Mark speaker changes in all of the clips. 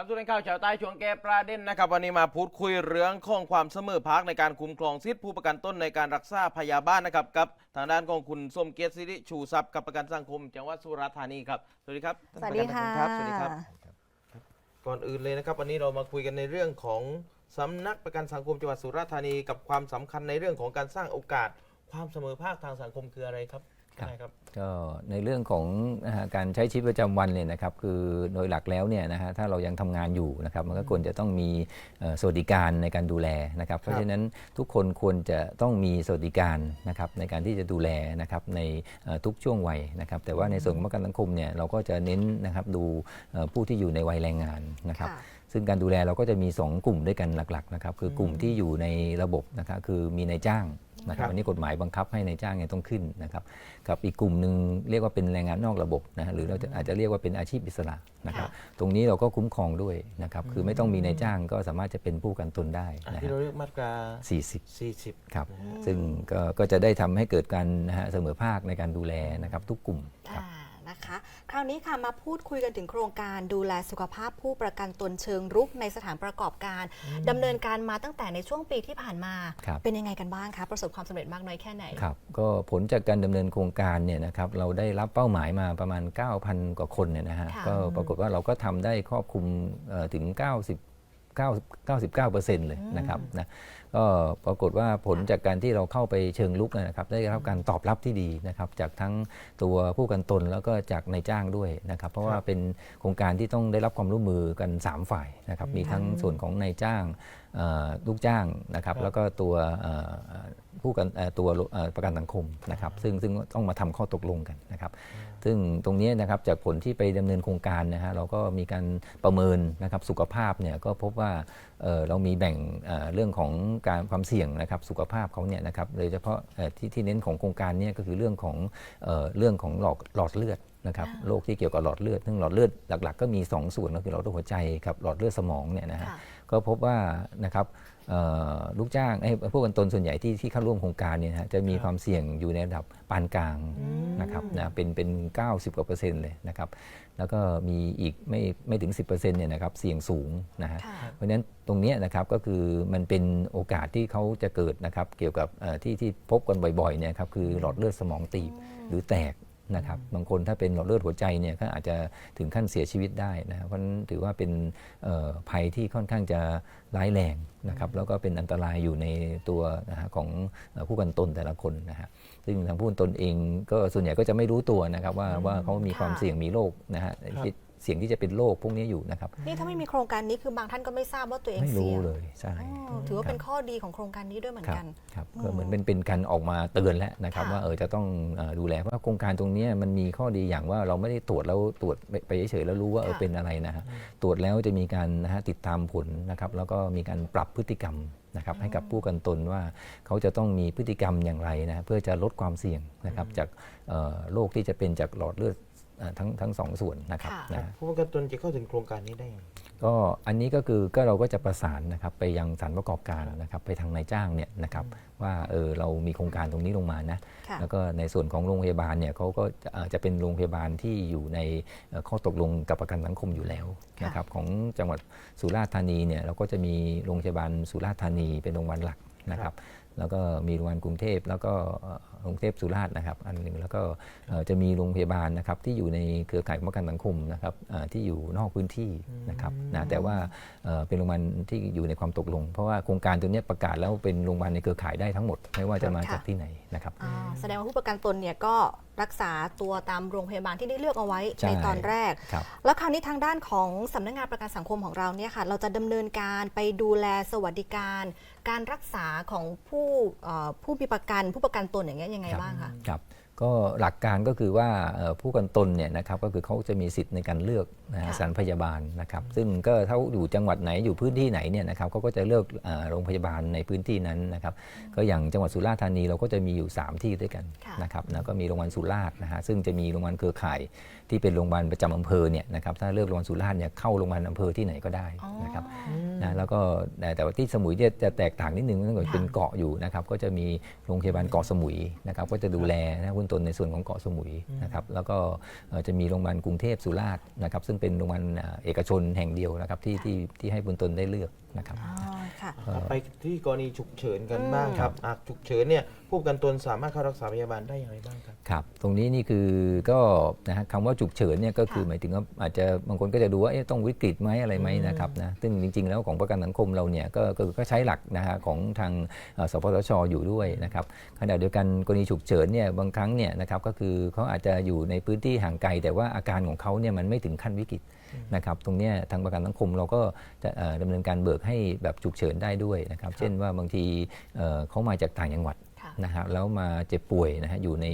Speaker 1: ครับทุกท่านข่าวชาวใต้ช่วงแก้ประเด็นนะครับวันนี้มาพูดคุยเรื่องของความเสมอภาคในการคุ้มครองสิทธิผู้ประกันต้นในการรักษาพยาบาลนะครับกับทางด้านของคุณส้มเกียรติสิริชูทรัพย์กับประกันสังคมจังหวัดสุราษฎร์ธานีครับสวัสดีครับ
Speaker 2: สวัสดีค่ะ
Speaker 1: ท่านประกันสังมรับสวัสดีครับ ก่อนอื่นเลยนะครับวันนี้เรามาคุยกันในเรื่องของสำนักประกันสังคมจังหวัดสุราษฎร์ธานี กับความสำคัญในเรื่องของการสร้างโอกาส ความเสมอภาคทางสังคมคืออะไรครับ
Speaker 3: ครับ
Speaker 1: นายครับ
Speaker 3: ก็ในเรื่องของนะฮะการใช้ชีวิตประจำวันเนี่ยนะครับคือโดยหลักแล้วเนี่ยนะฮะถ้าเรายังทำงานอยู่นะครับมันก็ควรจะต้องมีเอ่อสวัสดิการในการดูแลนะครับเพราะฉะนั้นทุกคนควรจะต้องมีสวัสดิการนะครับในการที่จะดูแลนะครับในเอ่อทุกช่วงวัยนะครับแต่ว่าในส่วนของประกันสังคมเนี่ยเราก็จะเน้นนะครับดูเอ่อผู้ที่อยู่ในวัยแรงงานนะครับ
Speaker 2: ค่ะ
Speaker 3: ซึ่งการดูแลเราก็จะมี 2 กลุ่มด้วยกันหลักๆนะครับคือกลุ่มที่อยู่ในระบบนะครับคือมีนายจ้าง นะครับ
Speaker 1: ครับ
Speaker 3: อันนี้กฎหมายบังคับให้นายจ้างเนี่ยต้องขึ้นนะครับกับอีกกลุ่มหนึ่งเรียกว่าเป็นแรงงานนอกระบบนะฮะหรือเราจะอาจจะเรียกว่าเป็นอาชีพอิสระนะครับ
Speaker 2: ค่ะ
Speaker 3: ตรงนี้เราก็คุ้มครองด้วยนะครับคือไม่ต้องมีนายจ้างก็สามารถจะเป็นผู้กันตนได้
Speaker 1: อะ
Speaker 3: นะ
Speaker 1: ที่
Speaker 3: ฮะ
Speaker 1: เราเรียกมาตรา
Speaker 3: 40
Speaker 1: 40
Speaker 3: ครับ ซึ่งก็ก็จะได้ทำให้เกิดการนะฮะเสมอภาคในการดูแลนะครับทุกกลุ่มครับ
Speaker 2: อ่า นะคะ คราวนี้ค่ะมาพูดคุยกันถึงโครงการดูแลสุขภาพผู้ประกันตนเชิงรุกในสถานประกอบการดำเนินการมาตั้งแต่ในช่วงปีที่ผ่านมา
Speaker 3: ครับ
Speaker 2: เป็นยังไงกันบ้างคะประสบความสำเร็จมากน้อยแค่ไหน
Speaker 3: ครับก็ผลจากการดำเนินโครงการเนี่ยนะครับเราได้รับเป้าหมายมาประมาณ 9,000 กว่าคนเนี่ยนะฮะ
Speaker 2: ค่ะ
Speaker 3: ก็ปรากฏว่าเราก็ทำได้ครอบคลุมเอ่อถึง 90 99เลยนะครับนะ ก็ปรากฏว่าผลจากการที่เราเข้าไปเชิงลุกนะครับ ได้รับการตอบรับที่ดีนะครับจากทั้งตัวผู้กันตนแล้วก็จากนายจ้างด้วยนะครับ เพราะว่าเป็นโครงการที่ต้องได้รับความร่วมมือกัน 3 ฝ่ายนะครับมีทั้งส่วนของนายจ้างเอ่อลูกจ้างนะครับ
Speaker 1: ครับ
Speaker 3: แล้วก็ตัวเอ่อเอ่อผู้กันเอ่อตัวเอ่อประกันสังคมนะครับซึ่งซึ่งต้องมาทำข้อตกลงกันนะครับ ซึ่งตรงนี้นะครับจากผลที่ไปดำเนินโครงการนะฮะเราก็มีการประเมินนะครับสุขภาพเนี่ยก็พบว่าเอ่อเรามีแบ่งเอ่อเรื่องของการความเสี่ยงนะครับสุขภาพเขาเนี่ยนะครับโดยเฉพาะเอ่อที่ที่เน้นของโครงการเนี้ก็คือเรื่องของเอ่อเรื่องของหลอดหลอดเลือด นะครับโรคที่เกี่ยวกับหลอดเลือดซึ่งหลอดเลือดหลัก ๆ ก็มี 2 ส่วนก็คือหลอดเลือดหัวใจกับหลอดเลือดสมองเนี่ยนะฮะ
Speaker 2: ค่ะ
Speaker 3: ก็พบว่านะครับเอ่อลูกจ้างไอ้ผู้กันตนส่วนใหญ่ที่ที่เข้าร่วมโครงการเนี่ยนะฮะจะมีความเสี่ยงอยู่ในระดับปานกลางนะครับนะเป็นเป็น 90 กว่าเปอร์เซ็นต์เลยนะครับแล้วก็มีอีกไม่ไม่ถึง 10%เนี่ยนะครับเสี่ยงสูงนะฮะ
Speaker 2: ค่ะ
Speaker 3: เพราะฉะนั้นตรงเนี้ยนะครับก็คือมันเป็นโอกาสที่เขาจะเกิดนะครับเกี่ยวกับเอ่อที่ที่พบกันบ่อยๆเนี่ยครับคือหลอดเลือดสมองตีบหรือแตก นะครับบางคนถ้าเป็นหลอดเลือดหัวใจเนี่ยก็อาจจะถึงขั้นเสียชีวิตได้นะครับเพราะนั้นถือว่าเป็นภัยที่ค่อนข้างจะร้ายแรงนะครับแล้วก็เป็นอันตรายอยู่ในตัวนะฮะของเอ่อผู้กันตนแต่ละคนนะฮะซึ่งทางผู้กันตนเองก็ส่วนใหญ่ก็จะไม่รู้ตัวนะครับว่าว่าเขามีความเสี่ยงมีโรคนะฮะ เสี่ยงที่จะเป็นโรคพวกนี้อยู่นะครับ
Speaker 2: นี่ถ้าไม่มีโครงการนี้คือบางท่านก็ไม่ทราบว่าตัวเอง
Speaker 3: ไม่
Speaker 2: เสี่
Speaker 3: รู้
Speaker 2: ยง
Speaker 3: เลยใช่
Speaker 2: อ๋อถือว่าเป็นข้อดีของโครงการนี้ด้วยเหมือน
Speaker 3: ครับ
Speaker 2: กัน
Speaker 3: ครับ
Speaker 2: อืม
Speaker 3: ก็เหมือนเป็นเป็นการออกมาเตือนแล้วนะครับ
Speaker 2: ค่ะ
Speaker 3: ว่าเออจะต้องเอ่อดูแลเพราะว่าโครงการตรงเนี้ยมันมีข้อดีอย่างว่าเราไม่ได้ตรวจแล้วตรวจไปไปเฉยๆแล้วรู้ว่าเออ
Speaker 2: ค่ะ
Speaker 3: เป็นอะไรนะฮะตรวจแล้วจะมีการนะฮะติดตามผลนะครับ แล้วก็มีการปรับพฤติกรรมนะครับ ให้กับผู้กันตนว่าเขาจะต้องมีพฤติกรรมอย่างไรนะเพื่อจะลดความเสี่ยงนะครับจากเอ่อโรคที่จะเป็นจากหลอดเลือดเอ่อ ทั้งทั้งสองส่วนนะครับ
Speaker 2: ค่ะ
Speaker 3: นะ
Speaker 1: ผู้ประกันตนจะเข้าถึงโครงการนี้ได้ยังไง
Speaker 3: ก็อันนี้ก็คือก็เราก็จะประสานนะครับไปยังสถารประกอบการนะครับไปทางนายจ้างเนี่ยนะครับว่าเออเรามีโครงการตรงนี้ลงมานะ
Speaker 2: ค่ะ
Speaker 3: แล้วก็ในส่วนของโรงพยาบาลเนี่ยเขาก็จะเอ่อจะเป็นโรงพยาบาลที่อยู่ในเอ่อข้อตกลงกับประกันสังคมอยู่แล้ว
Speaker 2: ค่ะ
Speaker 3: นะครับของจังหวัดสุราษฎร์ธานีเนี่ยเราก็จะมีโรงพยาบาลสุราษฎร์ธานีเป็นโรงพยาบาลหลักนะครับ แล้วก็มีโรงพยาบาลกรุงเทพ แล้วก็เอ่อกรุงเทพสุราษฎร์นะครับ อันหนึ่งแล้วก็เอ่อจะมีโรงพยาบาลนะครับที่อยู่ในเครือข่ายของประกันสังคมนะครับเอ่อที่อยู่นอกพื้นที่นะครับนะแต่ว่าเอ่อเป็นโรงพยาบาลที่อยู่ในความตกลง เพราะว่าโครงการตัวเนี้ยประกาศแล้วเป็นโรงพยาบาลในเครือข่ายได้ทั้งหมด ไม่ว่าจะมา
Speaker 2: ค่ะ
Speaker 3: จากที่ไหนนะครับ
Speaker 2: อ่าแสดงว่าผู้ประกันตนเนี่ยก็รักษาตัวตามโรงพยาบาลที่ได้เลือกเอาไว้
Speaker 3: ใช่
Speaker 2: ในตอนแรก
Speaker 3: ครับ
Speaker 2: แล้วคราวนี้ทางด้านของสำนักงานประกันสังคมของเราเนี่ยค่ะเราจะดำเนินการไปดูแลสวัสดิการ การรักษาของผู้เอ่อผู้มีประกันผู้ประกันตนอย่างเงี้ยยังไงบ้างคะ
Speaker 3: ครับก็หลักการก็คือว่าเอ่อผู้กันตนเนี่ยนะครับก็คือเขาจะมีสิทธิ์ในการเลือกนะฮะ
Speaker 2: ค่ะ
Speaker 3: สถานพยาบาลนะครับ ซึ่งก็ถ้าอยู่จังหวัดไหนอยู่พื้นที่ไหนเนี่ยนะครับเขาก็จะเลือกเอ่อโรงพยาบาลในพื้นที่นั้นนะครับ ก็อย่างจังหวัดสุราษฎร์ธานีเราก็จะมีอยู่ 3 ที่ด้วยกัน
Speaker 2: ค่ะ
Speaker 3: นะครับแล้วก็มีโรงพยาบาลสุราษฎร์นะฮะซึ่งจะมีโรงพยาบาลเครือข่าย ที่เป็นโรงพยาบาลประจำอำเภอเนี่ยนะครับถ้าเลือกโรงพยาบาลสุราษฎร์เนี่ยเข้าโรงพยาบาลอำเภอที่ไหนก็ได้นะครับนะแล้วก็แต่แต่ว่าที่สมุยเนี่ยจะแตกต่างนิดนึงเนื่องจากเป็นเกาะอยู่นะครับก็จะมีโรงพยาบาลเกาะสมุยนะครับก็จะดูแลนะคุณต้นในส่วนของเกาะสมุยนะครับแล้วก็เอ่อจะมีโรงพยาบาลกรุงเทพสุราษฎร์นะครับซึ่งเป็นโรงพยาบาลเอ่อเอกชนแห่งเดียวนะครับที่ที่ที่ให้เบื้องต้นได้เลือกนะครับ
Speaker 2: อ๋อค่ะ
Speaker 1: ครับไปที่กรณีฉุกเฉินกันบ้างครับอะฉุกเฉินเนี่ยผู้ประกันตนสามารถเข้ารักษาพยาบาลได้อย่างไรบ้างครับ
Speaker 3: ครับ ตรงนี้นี่คือก็นะฮะคำว่าฉุกเฉินเนี่ยก็คือ
Speaker 2: ค่ะ
Speaker 3: หมายถึงว่าอาจจะบางคนก็จะดูว่าเอ๊ะต้องวิกฤตไหมอะไรไหมนะครับนะซึ่งจริง ๆ แล้วของประกันสังคมเราเนี่ยก็ก็ก็ใช้หลักนะฮะของทางเอ่อสปสชอยู่ด้วยนะครับขณะเดียวกันกรณีฉุกเฉินเนี่ยบางครั้งเนี่ยนะครับก็คือเขาอาจจะอยู่ในพื้นที่ห่างไกล แต่ว่าอาการของเขาเนี่ยมันไม่ถึงขั้นวิกฤต นะครับตรงเนี้ยทางประกันสังคมเราก็จะเอ่อดำเนินการเบิกให้แบบฉุกเฉินได้ด้วยนะครับ เช่นว่าบางทีเอ่อเขามาจากต่างจังหวัด
Speaker 2: ค่ะ
Speaker 3: นะฮะแล้วมาเจ็บป่วยนะฮะอยู่ใน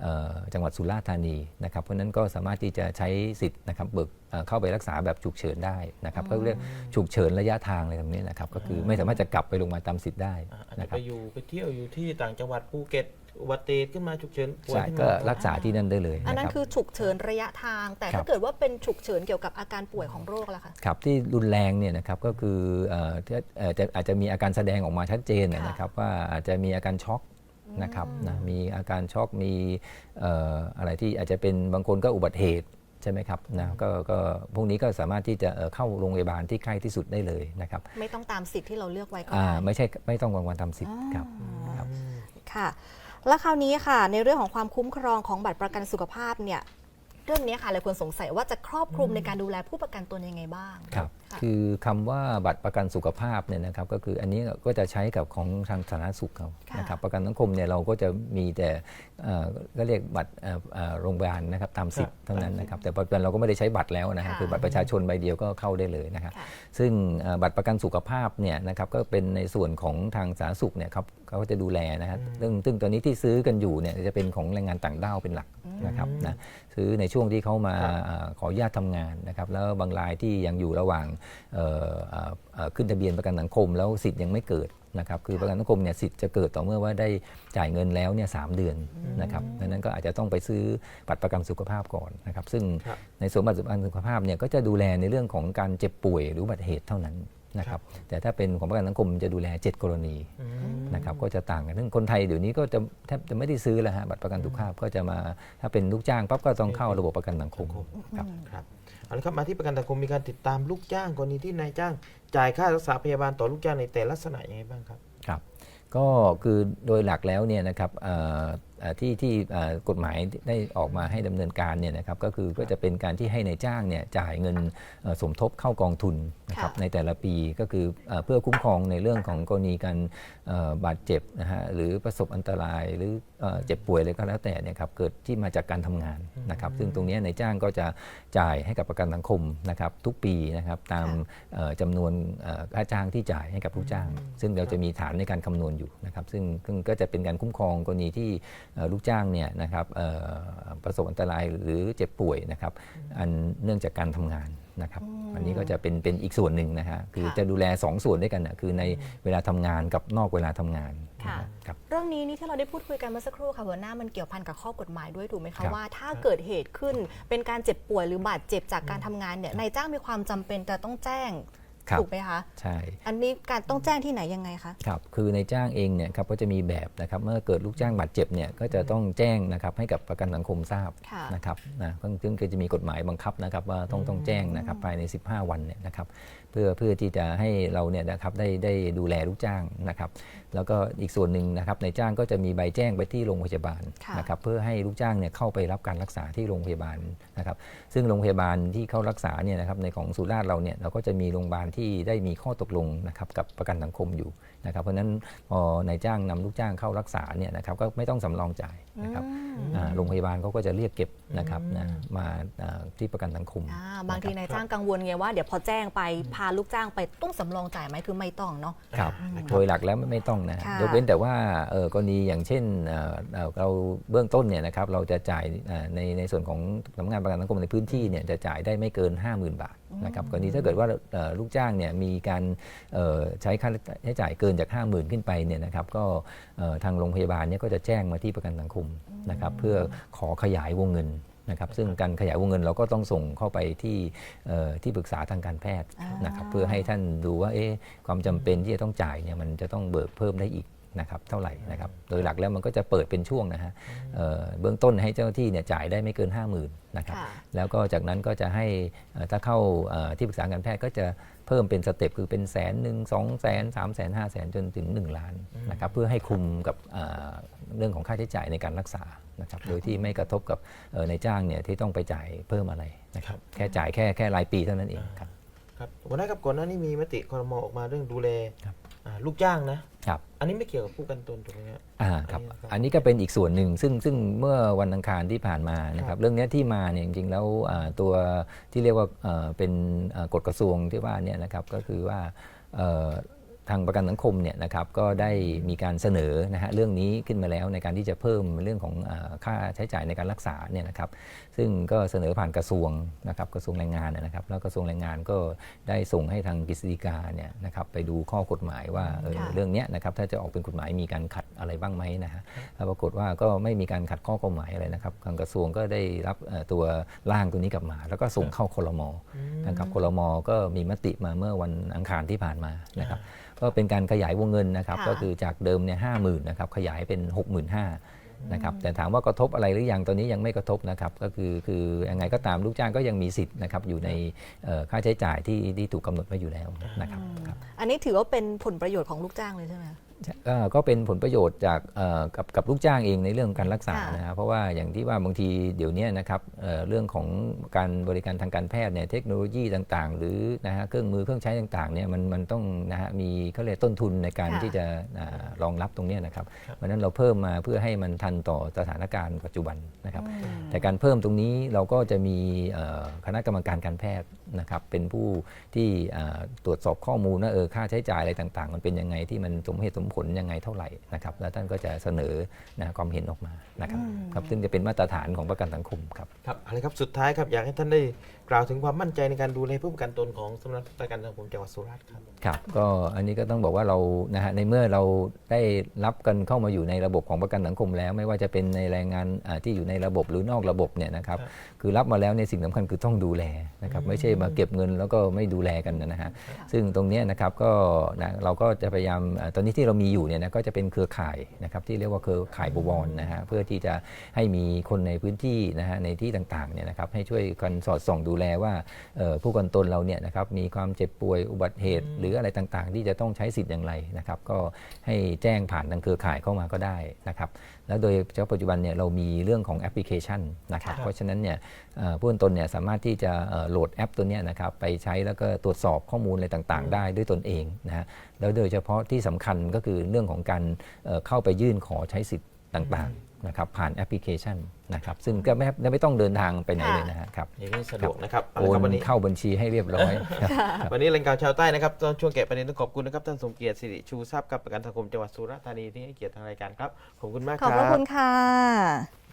Speaker 3: เอ่อจังหวัดสุราษฎร์ธานีนะครับเพราะฉะนั้นก็สามารถที่จะใช้สิทธิ์นะครับเบิกเอ่อเข้าไปรักษาแบบฉุกเฉินได้นะครับก็เรียกฉุกเฉินระยะทางอะไรแบบนี้นะครับก็คือไม่สามารถจะกลับไปลงมาลตามสิทธิ์ได้
Speaker 1: อะอาจจะ
Speaker 3: นะค
Speaker 1: ไป
Speaker 3: รับ
Speaker 1: อยู่ไปเที่ยวอยู่ที่ต่างจังหวัดภูเก็ต อุบัติเหตุขึ้นมาฉุกเฉินป่วย
Speaker 3: ใช่
Speaker 1: ขึ้น
Speaker 3: ก็
Speaker 1: มา
Speaker 3: รักษาที่นั่นได้เลย
Speaker 2: อัน
Speaker 3: นะ
Speaker 2: นั้
Speaker 3: คนรับ
Speaker 2: คือฉุกเฉินระยะทาง แต่
Speaker 3: ครั
Speaker 2: ถ้า
Speaker 3: บ
Speaker 2: เกิดว่าเป็นฉุกเฉินเกี่ยวกับอาการป่วยของโรคล่ะคะ
Speaker 3: ครับที่รุนแรงเนี่ยนะครับก็คือเอ่อที่เอ่อจะอาจจะมีอาการแสดงออกมาชัดเจน
Speaker 2: ค่ะ
Speaker 3: นะครับว่าอาจจะมีอาการช็อกนะครับนะมีอาการช็อกมีเอ่ออะไรที่อาจจะเป็นบางคนก็อุบัติเหตุใช่ไหมครับนะก็ก็พวกนี้ก็สามารถที่จะเอ่อเข้าโรงพยาบาลที่ใกล้ที่สุดได้เลยนะครับ
Speaker 2: ไม่ต้องตามสิทธิ์ที่เราเลือกไว้ก็
Speaker 3: อ่า
Speaker 2: ได้
Speaker 3: ไม่ใช่ไม่ต้องรางวัลทำสิทธิ์ครับครับ
Speaker 2: ค่ะ แล้วคราวนี้ค่ะ ในเรื่องของความคุ้มครองของบัตรประกันสุขภาพเนี่ยเรื่องนี้ค่ะหลายคนสงสัยว่าจะครอบคลุมในการดูแลผู้ประกันตนยังไงบ้าง
Speaker 3: ครับ
Speaker 2: ค่ะ
Speaker 3: คือคำว่าบัตรประกันสุขภาพเนี่ยนะครับก็คืออันนี้ก็จะใช้กับของทางสาธารณสุขเขา
Speaker 2: ค่ะ
Speaker 3: นะครับประกันสังคมเนี่ยเราก็จะมีแต่เอ่อก็เรียกบัตรเอ่อเอ่อโรงพยาบาลนะครับตามสิทธิ์
Speaker 1: ครับ
Speaker 3: เท่านั้นนะครับแต่ปัจจุบันเราก็ไม่ได้ใช้บัตรแล้วนะฮะ
Speaker 2: ค่ะ
Speaker 3: คือบัตรประชาชนใบเดียวก็เข้าได้เลยนะครับ
Speaker 2: ค่ะ
Speaker 3: ซึ่งเอ่อบัตรประกันสุขภาพเนี่ยนะครับก็เป็นในส่วนของทางสาธารณสุขเนี่ยครับเขาก็จะดูแลนะครับซึ่งซึ่งตัวนี้ที่ซื้อกันอยู่เนี่ยจะเป็นของแรงงานต่างด้าวเป็นหลัก นะครับนะซื้อในช่วงที่เขามา
Speaker 1: ครับ
Speaker 3: เอ่อขออนุญาตทำงานนะครับแล้วบางรายที่ยังอยู่ระหว่างเอ่อเอ่อเอ่อขึ้นทะเบียนประกันสังคม แล้วสิทธิ์ยังไม่เกิดนะครับคือประกันสังคมเนี่ยสิทธิ์จะเกิดต่อเมื่อว่าได้จ่ายเงินแล้วเนี่ยสามเดือนนะครับดังนั้นก็อาจจะต้องไปซื้อบัตรประกันสุขภาพก่อนนะครับซึ่ง
Speaker 1: ครับ
Speaker 3: ในส่วนบัตรประกันสุขภาพเนี่ยก็จะดูแลในเรื่องของการเจ็บป่วยหรืออุบัติเหตุเท่านั้น นะครับแต่ถ้าเป็นของประกันสังคมจะดูแล 7 กรณี
Speaker 1: อืม
Speaker 3: นะครับก็จะต่างกันซึ่งคนไทยเดี๋ยวนี้ก็จะแทบจะไม่ได้ซื้อแล้วฮะบัตรประกันสุขภาพก็จะมาถ้าเป็นลูกจ้างปั๊บก็ต้องเข้าระบบประกันสังคมครับ
Speaker 1: ครับเอาละครับมาที่ประกันสังคมมีการติดตามลูกจ้างกรณีที่นายจ้าง จ่ายค่ารักษาพยาบาลต่อลูกจ้างในแต่ลักษณะยังไงบ้างครับ
Speaker 3: ครับ ก็คือโดยหลักแล้วเนี่ยนะครับเอ่อเอ่อ ที่ที่เอ่อกฎหมายได้ออกมาให้ดำเนินการเนี่ยนะครับก็คือก็จะเป็นการที่ให้ในายจ้างเนี่ยจ่ายเงินเอ่อสมทบเข้ากองทุนนะครับ
Speaker 2: ค่ะ
Speaker 3: ในแต่ละปีก็คือเอ่อเพื่อคุ้มครองในเรื่องของกรณีการเอ่อบาดเจ็บนะฮะหรือประสบอันตรายหรือเอ่อเจ็บป่วยอะไรก็แล้วแต่เนี่ยครับเกิดที่มาจากการทำงานนะครับ ซึ่งตรงเนี้ยนายจ้างก็จะจ่ายให้กับประกันสังคมนะครับทุกปีนะครับตามเอ่อจำนวนเอ่อค่าจ้างที่จ่ายให้กับลูกจ้าง ซึ่งเราจะมีฐานในการคำนวณอยู่นะครับซึ่งซึ่งก็จะเป็นการคุ้มครองกรณีที่เอ่อลูกจ้างเนี่ยนะครับเอ่อประสบอันตรายหรือเจ็บป่วยนะครับอันเนื่องจากการทำงานนะครับอันนี้ก็จะเป็นเป็นอีกส่วนหนึ่งนะฮะคือ
Speaker 2: ค่ะ
Speaker 3: จะดูแล 2 ส่วนด้วยกันนะคือในเวลาทำงานกับนอกเวลาทำงานน
Speaker 2: ค่ะ
Speaker 3: ครับ
Speaker 2: เรื่องนี้นี่ที่เราได้พูดคุยกันเมื่อสักครู่ค่ะหัวหน้ามันเกี่ยวพันกับข้อกฎหมายด้วยถูกไหม
Speaker 3: ครั
Speaker 2: คะ
Speaker 3: บ
Speaker 2: ว่าถ้าเกิดเหตุขึ้นเป็นการเจ็บป่วยหรือ บาดเจ็บจากการทำงานเนี่ยนายจ้างมีความจำเป็นแต่ต้องแจ้ง
Speaker 3: ครับ
Speaker 2: ถูกไหมคะ
Speaker 3: ใช่
Speaker 2: อันนี้การต้องแจ้งที่ไหนยังไงคะ
Speaker 3: ครับคือในจ้างเองเนี่ยครับก็จะมีแบบนะครับเมื่อเกิดลูกจ้างบาดเจ็บเนี่ยก็จะต้องแจ้งนะครับให้กับประกันสังคมทราบ
Speaker 2: ค่ะ
Speaker 3: นะครับนะซึ่งก็จะมีกฎหมายบังคับนะครับว่าต้องต้องแจ้งนะครับภายใน 15 วันเนี่ยนะครับเพื่อเพื่อที่จะให้เราเนี่ยนะครับได้ได้ดูแลลูกจ้างนะครับ แล้วก็อีกส่วนหนึ่งนะครับในจ้างก็จะมีใบแจ้งไปที่โรงพยาบาล
Speaker 2: ค่ะ
Speaker 3: นะครับเพื่อให้ลูกจ้างเนี่ยเข้าไปรับการรักษาที่โรงพยาบาลนะครับ ซึ่งโรงพยาบาลที่เข้ารักษาเนี่ยนะครับในของสุราษฎร์เราเนี่ยเราก็จะมีโรงพยาบาลที่ได้มีข้อตกลงนะครับกับประกันสังคมอยู่นะครับ เพราะฉะนั้นพอนายจ้างนำลูกจ้างเข้ารักษาเนี่ยนะครับก็ไม่ต้องสำรองจ่ายนะครับอ่าโรงพยาบาลเขาก็จะเรียกเก็บนะครับนะมาอ่าที่ประกันสังคม
Speaker 2: อ่าบางทีนายจ้างกังวลไงว่าเดี๋ยวพอแจ้งไปพาลูกจ้างไปต้องสำรองจ่ายไหมคือไม่ต้องเนาะ
Speaker 3: ครับโดยหลักแล้วไม่ไม่ต้องนะฮะ
Speaker 2: ค่ะ
Speaker 3: ยกเว้นแต่ว่าเอ่อกรณีอย่างเช่นเอ่อเอ่อเราเบื้องต้นเนี่ยนะครับเราจะจ่ายเอ่อในในส่วนของสำนักงานประกันสังคมในพื้นที่เนี่ยจะจ่ายได้ไม่เกิน 50,000 บาทนะครับกรณีถ้าเกิดว่าเอ่อลูกจ้างเนี่ยมีการเอ่อใช้ค่าใช้จ่ายเกินจาก 50,000 ขึ้นไปเนี่ยนะครับก็เอ่อทางโรงพยาบาลเนี่ยก็จะแจ้งมาที่ประกันสังคมนะครับเพื่อขอขยายวงเงิน นะครับซึ่งการขยายวงเงินเราก็ต้องส่งเข้าไปที่เอ่อที่ปรึกษาทางการแพทย์นะครับเพื่อให้ท่านดูว่าเอ๊ะความจำเป็นที่จะต้องจ่ายเนี่ยมันจะต้องเบิกเพิ่มได้อีกนะครับเท่าไหร่นะครับโดยหลักแล้วมันก็จะเปิดเป็นช่วงนะฮะเอ่อเบื้องต้นให้เจ้าหน้าที่เนี่ยจ่ายได้ไม่เกิน 50,000นะครับ
Speaker 2: ค่ะ
Speaker 3: แล้วก็จากนั้นก็จะให้เอ่อถ้าเข้าเอ่อที่ปรึกษาการแพทย์ก็จะเพิ่มเป็นสเต็ปคือเป็นแสนหนึ่งสองแสนสามแสนห้าแสนจนถึง 1 ล้านนะครับเพื่อให้คุมกับเอ่อเรื่องของค่าใช้จ่ายในการรักษา นะครับโดยที่ไม่กระทบกับเอ่อในจ้างเนี่ยที่ต้องไปจ่ายเพิ่มอะไรนะครับแค่จ่ายแค่แค่รายปีเท่านั้นเองครับ
Speaker 1: ครับวันนั้นครับก่อนหน้านี้มีมติคอรมอออกมาเรื่องดูแล
Speaker 3: ครับ
Speaker 1: อ่าลูกจ้างนะ
Speaker 3: ครับ
Speaker 1: อันนี้ไม่เกี่ยวกับผู้กันตนถูกไหมครับ
Speaker 3: อ่าครับ
Speaker 1: อันนี้นะครับ
Speaker 3: อันนี้ก็เป็นอีกส่วนหนึ่งซึ่งซึ่งเมื่อวันอังคารที่ผ่านมานะค
Speaker 1: ครั
Speaker 3: รับบเรื่องเนี้ยที่มาเนี่ยจริงๆแล้วอ่าตัวที่เรียกว่าเอ่อเป็นเอ่อกฎกระทรวงที่ว่าเนี่ยนะครับก็คือว่าเอ่อ ทางประกันสังคมเนี่ยนะครับก็ได้มีการเสนอนะฮะเรื่องนี้ขึ้นมาแล้วในการที่จะเพิ่มเรื่องของอาค่าใช้จ่ายในการรักษาเนี่ยนะครับซึ่งก็เสนอผ่านกระทรวงนะครับกระทรวงแรงงานเนยนะครับ แล้วกระทรวงแรงงานก็ได้ส่งให้ทางกฤษฎีกาเนี่ยนะครับไปดูข้อกฎหมายว่าเออ
Speaker 2: ค่ะ
Speaker 3: เรื่องเนี้ยนะครับถ้าจะออกเป็นกฎหมายมีการขัดอะไรบ้างไหมนะฮะแล้วปรากฏว่าก็ไม่มีการขัดข้อกฎหมายอะไรนะครับทางกระทรวงก็ได้รับเอ่อตัวร่างตัวนี้กลับมา แล้วก็ส่งเข้าคลมนะครับคลมก็มีมติมาเมื่อวันอังคารที่ผ่านมานะครับก็เป็นการขยายวงเงินนะครับ
Speaker 2: ค่ะ
Speaker 3: ก็คือจากเดิมเนี่ยห้าหมื่นนะครับขยายเป็น 6 5 0 0 0นะครับแต่ถามว่ากระทบอะไรหรือยังตอนนี้ยังไม่กระทบนะครับก็คือคือยังไงก็ตามลูกจ้างก็ยังมีสิทธิ์นะครับอยู่ในเอ่อค่าใช้จ่ายที่ที่ถูกกำหนดไว้อยู่แล้วนะครับครับ
Speaker 2: อันนี้ถือว่าเป็นผลประโยชน์ของลูกจ้างเลยใช่ไหม
Speaker 3: ก็ ก็เป็นผลประโยชน์จากเอ่อกับกับลูกจ้างเองในเรื่องการรักษา
Speaker 2: ค่ะ
Speaker 3: นะครับเพราะว่าอย่างที่ว่าบางทีเดี๋ยวนี้นะครับเอ่อเรื่องของการบริการทางการแพทย์เนี่ยเทคโนโลยีต่างๆ หรือนะฮะเครื่องมือเครื่องใช้ต่างๆเนี่ยมันมันต้องนะฮะมีเขาเรียกต้นทุนในการ
Speaker 2: ค่ะ
Speaker 3: ที่จะอ่ารองรับตรงเนี้ยนะครับเพราะฉะนั้นเราเพิ่มมาเพื่อให้มันทันต่อสถานการณ์ปัจจุบันนะครับ แต่การเพิ่มตรงนี้เราก็จะมีเอ่อคณะกรรมการการแพทย์นะครับเป็นผู้ที่อ่าตรวจสอบข้อมูลว่าเออค่าใช้จ่ายอะไรต่าง ๆ มันเป็นยังไงที่มันสมเหตุสมผลยังไงเท่าไหร่นะครับแล้วท่านก็จะเสนอนะความเห็นออกมานะครับครับซึ่งจะเป็นมาตรฐานของประกันสังคมครับ
Speaker 1: ครับอะไรครับสุดท้ายครับอยากให้ท่านได้กล่าวถึงความมั่นใจในการดูแลผู้ประกันตนของสำนักประกันสังคมจังหวัดสุราษฎร์ครับ
Speaker 3: ครับก็อันนี้ก็ต้องบอกว่าเรานะฮะในเมื่อเราได้รับกันเข้ามาอยู่ในระบบของประกันสังคมแล้ว ไม่ว่าจะเป็นในแรงงานอ่าที่อยู่ในระบบหรือนอกระบบเนี่ยนะครับ
Speaker 1: ครับ
Speaker 3: คือรับมาแล้วในยสิ่งสำคัญคือต้องดูแลนะครับไม่ใช่มาเก็บเงินแล้วก็ไม่ดูแลกันนะฮะซึ่งตรงเนี้ยนะครับก็นะเราก็จะพยายามอ่าตอนนี้ที่เรามีอยู่เนี่ยนะก็จะเป็นเครือข่ายนะครับที่เรียกว่าเครือข่ายบวรนะฮะเพื่อที่จะให้มีคนในพื้นที่นะฮะในที่ต่างๆเนี่ยนะครับให้ช่วยกันสอดส่องดูแลว่าเอ่อผู้กันตนเราเนี่ยนะครับมีความเจ็บป่วยอุบัติเหตุ หรืออะไรต่างๆ ที่จะต้องใช้สิทธิ์อย่างไรนะครับก็ให้แจ้งผ่านทางเครือข่ายเข้ามาก็ได้นะครับแล้วโดยเฉพาะปัจจุบันเนี่ยเรามีเรื่องของแอปพลิเคชันนะครับ
Speaker 1: ครับ
Speaker 3: เพราะฉะนั้นเนี่ยเอ่อ ผู้กันตนเนี่ยสามารถที่จะเอ่อโหลดแอปตัวเนี้ยนะครับไปใช้แล้วก็ตรวจสอบข้อมูลอะไรต่างๆ ได้ด้วยตนเองนะฮะแล้วโดยเฉพาะที่สำคัญก็คือเรื่องของการเอ่อเข้าไปยื่นขอใช้สิทธิ์ต่างๆนะครับผ่านแอปพลิเคชันนะครับซึ่งก็ไม่ไม่ต้องเดินทางไปไหนเลยนะฮะครับ
Speaker 1: อย่างนี้สะดวกนะครับเอา
Speaker 3: โอ
Speaker 1: ละครับ
Speaker 3: น
Speaker 1: วันนี้
Speaker 3: เข้าบัญชีให้เรียบร้อยครับ
Speaker 1: วันนี้รายการชาวใต้นะครับตอนช่วงแกะประเด็นต้องขอบคุณนะครับท่านสมเกียรติสิริชูทรัพย์กับประกันสังคมจังหวัดสุราษฎร์ธานีที่ให้เกียรติทางรายการครับขอบคุณมากค
Speaker 2: ขอบ
Speaker 1: รับ
Speaker 2: พระคุณค่ะ